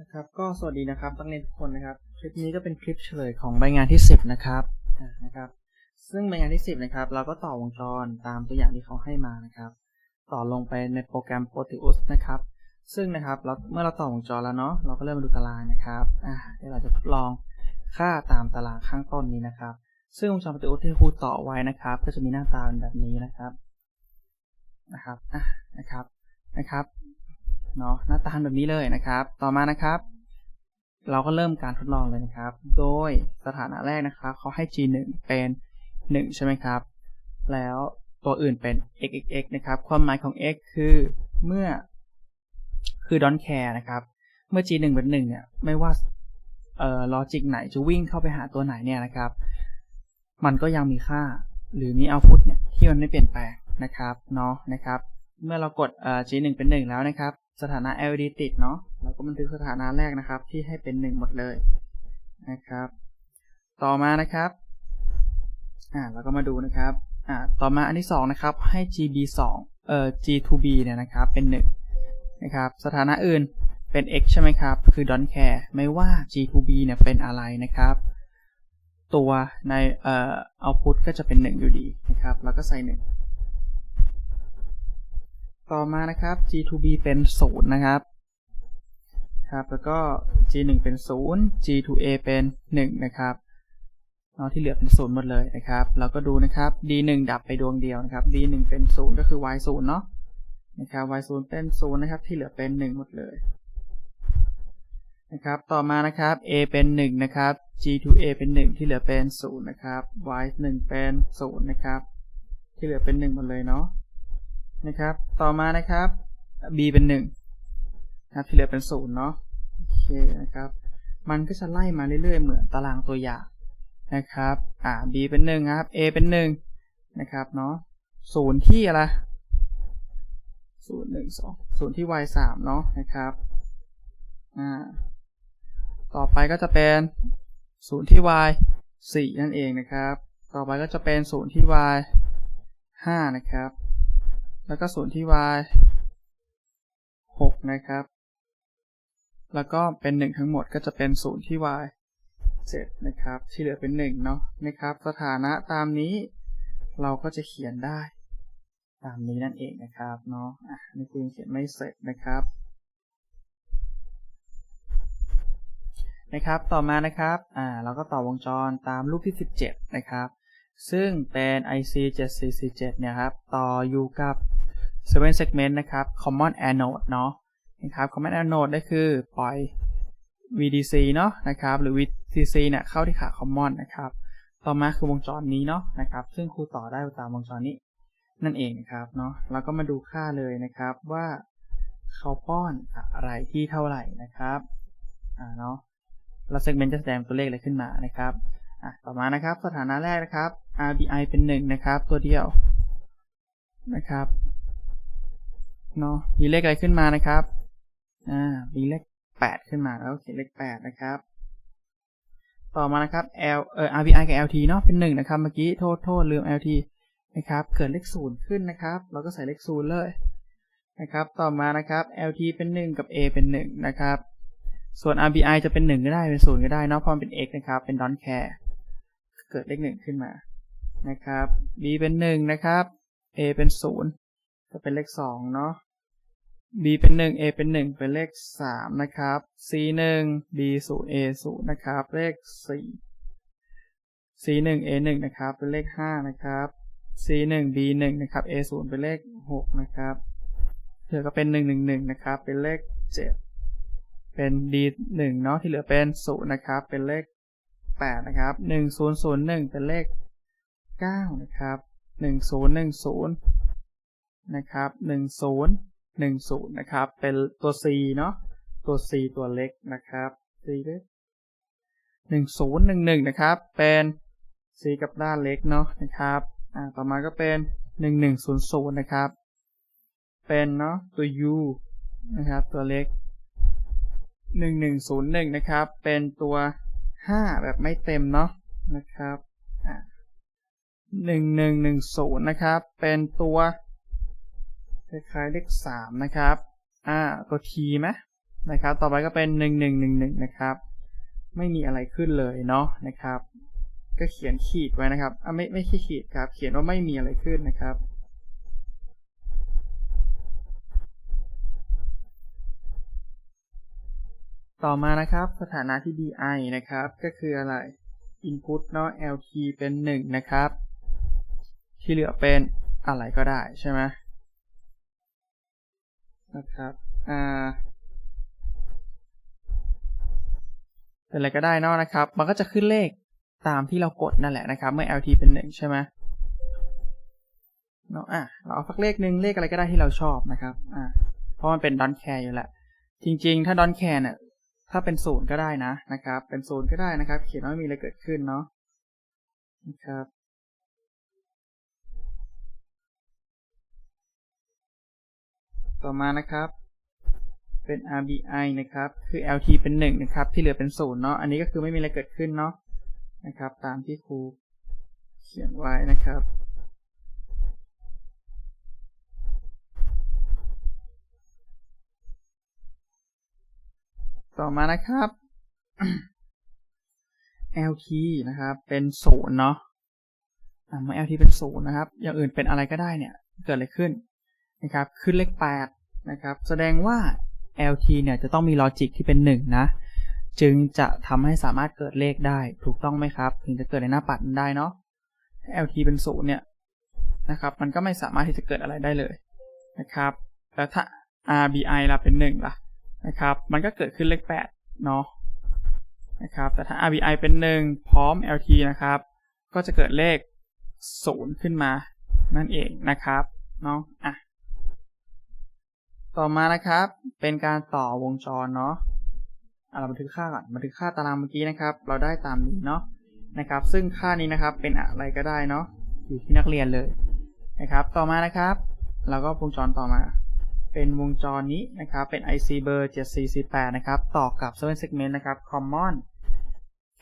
นะครับก็สวัสดีนะครับนักเรียนทุกคนนะครับ คลิปนี้ก็เป็นคลิปเฉลยของใบงานที่ 10 นะครับนะครับ ซึ่งใบงานที่ 10 นะครับ เราก็ต่อวงจรตามตัวอย่างที่เขาให้มานะครับ ต่อลงไปในโปรแกรม Proteus นะครับ ซึ่งนะครับเราเมื่อเราต่อวงจรแล้วเนาะเราก็เริ่มมาดูตารางนะครับอ่าเดี๋ยวเราจะทดลองค่าตามตารางข้างต้นนี้นะครับ ซึ่งวงจร Proteus ที่ครูต่อไว้นะครับ ก็จะมีหน้าตาเป็นแบบนี้นะครับนะครับอะนะครับนะครับ เนาะหน้าตาแบบนี้เลยนะครับ ต่อมานะครับ เราก็เริ่มการทดลองเลยนะครับ โดยสถานะแรกนะครับเขาให้ g 1เป็น 1 ใช่ไหมครับ แล้วตัวอื่นเป็น x x x นะครับ ความหมายของ x คือเมื่อคือ don't care นะครับ เมื่อ g 1เป็น1เนี่ย ไม่ว่าเอ่อ logic ไหนจะวิ่งเข้าไปหาตัวไหนเนี่ยนะครับ มันก็ยังมีค่าหรือมี output เนี่ยที่มันไม่เปลี่ยนแปลงนะครับเนาะนะครับ เมื่อเรากด g 1เป็น 1 แล้วนะครับ สถานะ LED ติดเนาะเราก็บันทึกสถานะแรกนะครับ ที่ให้เป็น 1 หมดเลยนะครับ ต่อมานะครับอ่าเราก็มาดูนะครับอ่าต่อมาอันที่ 2 นะครับ ให้ GB 2เอ่อ G2B เนี่ยนะครับเป็น 1 นะครับ สถานะอื่นเป็น X ใช่ไหมครับ คือ don't care ไม่ว่า G2B เนี่ยเป็นอะไรนะครับ ตัวในเอ่อ output ก็จะเป็น 1 อยู่ดีนะครับ แล้วก็ใส่ 1 ต่อมานะครับ G2B เป็น 0 นะครับ ครับ แล้วก็ G1 เป็น 0 G2A เป็น 1 นะครับเนาะที่เหลือเป็น 0 หมดเลยนะครับ เราก็ดูนะครับ D1 ดับไปดวงเดียวนะครับ D1 เป็น 0 ก็คือ Y0 เนาะนะครับ Y0 เป็น 0 นะครับ ที่เหลือเป็น 1 หมดเลยนะครับ ต่อมานะครับ A เป็น 1 นะครับ G2A เป็น 1 ที่เหลือเป็น 0 นะครับ Y1 เป็น 0 นะครับ ที่เหลือเป็น 1 หมดเลยเนาะ นะครับ ต่อมานะครับ b เป็น1นะครับที่เหลือเป็น0เนาะโอเคนะครับ มันก็จะไล่มาเรื่อยๆ เหมือนตารางตัวอย่างนะครับ อ่า b เป็น1ครับ a เป็น1นะครับเนาะ0ที่อะไร0 1 2 0ที่ y 3เนาะนะครับอ่าต่อไปก็จะเป็น0ที่ y 4นั่นเองนะครับ ต่อไปก็จะเป็น0ที่ y 5นะครับ แล้วก็ศูนย์ที่ y 6 นะครับ แล้วก็เป็น 1 ทั้งหมดก็จะเป็นศูนย์ที่ y 7 นะครับ ที่เหลือเป็น 1 เนาะนะครับ สถานะตามนี้เราก็จะเขียนได้ ตามนี้นั่นเองนะครับเนาะอะนี่คุณเขียนไม่เสร็จนะครับนะครับ ต่อมานะครับ อ่า เราก็ต่อวงจรตามรูปที่ 17 นะครับ ซึ่งเป็น IC 7447เนี่ยครับ ต่ออยู่กับ 7 segment นะครับ common anode เนาะนะครับ common anode ได้คือปล่อย VDC เนาะนะครับ หรือ VCC เนี่ยเข้าที่ขา common นะครับ ต่อมาคือวงจรนี้เนาะนะครับ ซึ่งครูต่อได้ตามวงจรนี้นั่นเองนะครับเนาะเราก็มาดูค่าเลยนะครับว่าเขาป้อนอะไรที่เท่าไหร่นะครับอ่าเนาะแล้ว segment จะแสดงตัวเลขอะไรขึ้นมานะครับอะต่อมานะครับสถานะแรกนะครับ RBI เป็น1นะครับตัวเดียวนะครับ เนาะมีเลขอะไรขึ้นมานะครับ อ่า มีเลข8ขึ้นมาแล้วเขียนเลข8นะครับ ต่อมานะครับ L เอ่อ RBI กับ LT เนาะเป็น1นะครับ เมื่อกี้โทษโทษลืม LT นะครับ เกิดเลข0ขึ้นนะครับ เราก็ใส่เลข0เลยนะครับ ต่อมานะครับ LT เป็น1กับ A เป็น1นะครับ ส่วน RBI จะเป็น1ก็ได้เป็น0ก็ได้เนาะเพราะมันเป็น x นะครับ เป็น don't care เกิดเลข1ขึ้นมานะครับ B เป็น1นะครับ A เป็น0 ก็เป็นเลข2เนาะ B เป็น1 A เป็น1เป็นเลข3นะครับ C 1 B 0 A 0นะครับ เลข4 C 1 A 1นะครับ เป็นเลข5นะครับ C 1 B 1นะครับ A 0เป็นเลข6นะครับเหลือก็เป็น1 1 1นะครับ เป็นเลข7เป็น D 1เนาะ ที่เหลือเป็น0นะครับ เป็นเลข8นะครับ1 0 0 1เป็นเลข9นะครับ1 0 1 0น นะครับ1 0 1 0นะครับ เป็นตัว C เนาะตัว C ตัวเล็กนะครับ C เล็ก1 0 1 1นะครับ เป็น C กับด้านเล็กเนาะนะครับอ่าต่อมาก็เป็น1 1 0 0นะครับ เป็นเนาะตัว U นะครับ ตัวเล็ก1 1 0 1นะครับ เป็นตัว5แบบไม่เต็มเนาะนะครับอ่าหนึ่งหนึ่งหนึ่งศูนย์นะครับ เป็นตัว คล้ายๆเลขสามนะครับ อ่า ตัว t ไหมนะครับ ต่อไปก็เป็นหนึ่งหนึ่งหนึ่งหนึ่งนะครับ ไม่มีอะไรขึ้นเลยเนาะนะครับ ก็เขียนขีดไว้นะครับ อะไม่ไม่ใช่ขีดครับ เขียนว่าไม่มีอะไรขึ้นนะครับต่อมานะครับสถานะที่ bi นะครับ ก็คืออะไร input เนาะ lt เป็น 1 นะครับ ที่เหลือเป็นอะไรก็ได้ใช่ไหม นะครับอ่าเป็นอะไรก็ได้เนอกนะครับ มันก็จะขึ้นเลขตามที่เรากดนั่นแหละนะครับ เมื่อ lt เป็น 1 ใช่ไหมเนาะอะเราเอาสักเลขหนึ่งเลขอะไรก็ได้ที่เราชอบนะครับอ่าเพราะมันเป็น don't care อยู่แล้วจริง ๆ ถ้า don't care เนี่ยถ้าเป็นศูนย์ก็ได้นะนะครับ เป็นศูนย์ก็ได้นะครับ เขียนว่าไม่มีอะไรเกิดขึ้นเนาะนะครับ ต่อมานะครับ เป็น RBI นะครับ คือ LT เป็นหนึ่งนะครับ ที่เหลือเป็นศูนย์เนาะ อันนี้ก็คือไม่มีอะไรเกิดขึ้นเนาะ นะครับ ตามที่ครูเขียนไว้นะครับต่อมานะครับ LT นะครับ เป็นศูนย์เนาะอ่าเมื่อ LT เป็นศูนย์นะครับ อย่างอื่นเป็นอะไรก็ได้เนี่ย เกิดอะไรขึ้น นะครับขึ้นเลขแปดนะครับแสดงว่า LT เนี่ยจะต้องมีลอจิกที่เป็นหนึ่งนะ จึงจะทำให้สามารถเกิดเลขได้ถูกต้องไหมครับ ถึงจะเกิดในหน้าปัดนั้นได้เนาะ LT เป็นศูนย์เนี่ยนะครับมันก็ไม่สามารถที่จะเกิดอะไรได้เลยนะครับแล้วถ้า RBI ล่ะเป็นหนึ่งล่ะนะครับมันก็เกิดขึ้นเลขแปดเนาะนะครับแต่ถ้า RBI เป็นหนึ่งพร้อม LT นะครับ ก็จะเกิดเลขศูนย์ขึ้นมานั่นเองนะครับเนาะอะ ต่อมานะครับ เป็นการต่อวงจรเนาะะเราบันทึกค่าก่อนบันทึกค่าตารางเมื่อกี้นะครับ เราได้ตามนี้เนาะนะครับ ซึ่งค่านี้นะครับเป็นอะไรก็ได้เนาะอยู่ที่นักเรียนเลยนะครับ ต่อมานะครับ เราก็วงจรต่อมา เป็นวงจรนี้นะครับ เป็น IC เบอร์ 7448 นะครับ ต่อกับ7 segment นะครับ common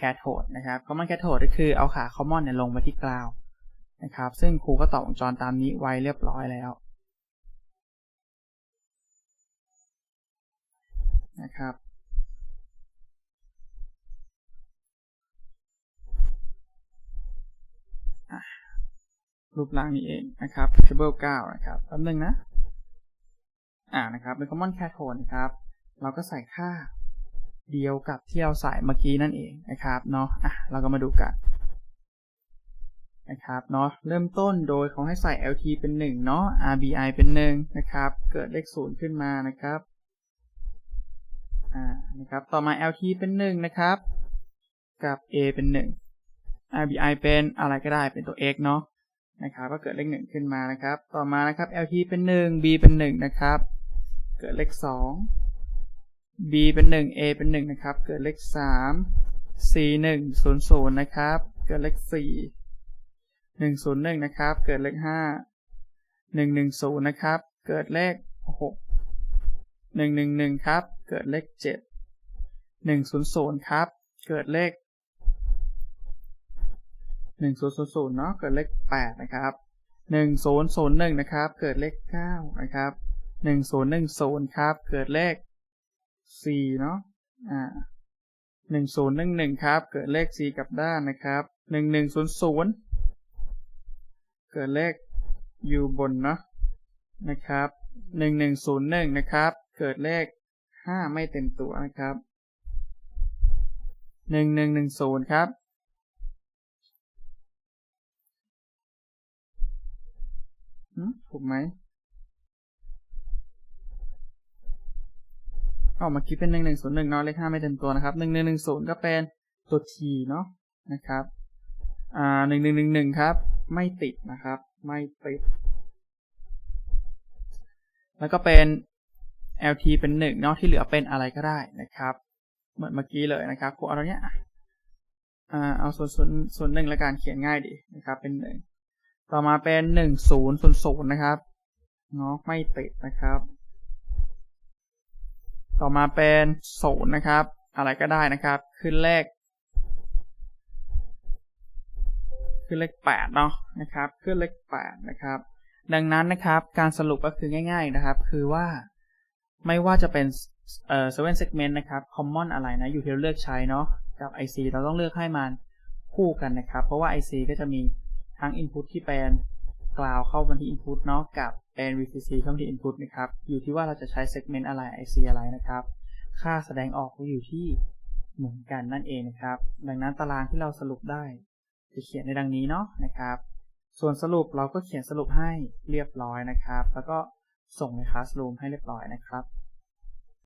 cathode นะครับ common cathode ก็คือเอาขา common เนี่ยลงไปที่กราวนะครับ ซึ่งครูก็ต่อวงจรตามนี้ไว้เรียบร้อยแล้ว นะครับ รูปร่างนี้เองนะครับ table 9 นะครับแป๊บนึงนะ อ่านะครับเป็น common cathode นะครับ เราก็ใส่ค่าเดียวกับที่เราใส่เมื่อกี้นั่นเองนะครับเนาะอะเราก็มาดูกันนะครับเนาะเริ่มต้นโดยเขาให้ใส่ LT เป็น 1 เนาะ RBI เป็น 1 นะครับ เกิดเลข 0 ขึ้นมานะครับ อ่านะครับต่อมา LT เป็น1นะครับ กับ A เป็น 1 RBI เป็นอะไรก็ได้เป็นตัว x เนาะนะครับก็เกิดเลข1ขึ้นมานะครับ ต่อมานะครับ LT เป็น 1 B เป็น 1 นะครับ เกิดเลข 2 B เป็น 1 A เป็น 1 นะครับ เกิดเลข3 C 1 0 0 นะครับ เกิดเลข 4 1 0 1 นะครับ เกิดเลข 5 1 1 0 นะครับ เกิดเลข 6 1 1 1 ครับ เกิดเลข 7 1 0 0 ครับ เกิดเลข 1000 เนาะเกิดเลข 8 นะครับ 1001 นะครับ เกิดเลข 9 นะครับ 1010 ครับ เกิดเลข 4 เนาะอ่า1011 ครับ เกิดเลข 4 กับด้านนะครับ 1100 เกิดเลขอยู่บนเนาะนะครับ 1101 นะครับ เกิดเลข 5ไม่เต็มตัวนะครับ1110ครับถูกไหมออกมาคิดเป็นหนึ่งหนึ่งศูนย์หนึ่งเนาะเลขห้าไม่เต็มตัวนะครับหนึ่งหนึ่งหนึ่งศูนย์ก็เป็นตัว t เนาะนะครับ อ่าหนึ่งหนึ่งหนึ่งหนึ่งครับ ไม่ติดนะครับ ไม่ติด แล้วก็เป็น lt เป็นหนึ่งเนาะที่เหลือเป็นอะไรก็ได้นะครับ เหมือนเมื่อกี้เลยนะครับครูเอาตรงเนี้ยเอาส่วนส่วนส่วนหนึ่งละกันเขียนง่ายดีนะครับ เป็นหนึ่งต่อมาเป็นหนึ่งศูนย์ศูนย์ศูนย์นะครับเนาะไม่ติดนะครับ ต่อมาเป็นศูนย์นะครับ อะไรก็ได้นะครับ ขึ้นเลข ขึ้นเลขแปดเนาะนะครับ ขึ้นเลขแปดนะครับ ดังนั้นนะครับ การสรุปก็คือง่าย ๆนะครับ คือว่า ไม่ว่าจะเป็นเอ่อ seven segment นะครับ common อะไรนะ อยู่ที่เราเลือกใช้เนาะ กับ IC เราต้องเลือกให้มันคู่กันนะครับ เพราะว่า IC ก็จะมีทั้ง input ที่เป็น ground เข้ามาที่ input เนาะ กับเป็น VCC เข้ามาที่ input นะครับ อยู่ที่ว่าเราจะใช้ segment อะไร IC อะไรนะครับ ค่าแสดงออกก็อยู่ที่เหมือนกันนั่นเองนะครับ ดังนั้นตารางที่เราสรุปได้จะเขียนในดังนี้เนาะนะครับ ส่วนสรุปเราก็เขียนสรุปให้เรียบร้อยนะครับ แล้วก็ ส่งใน Classroom ให้เรียบร้อยนะครับ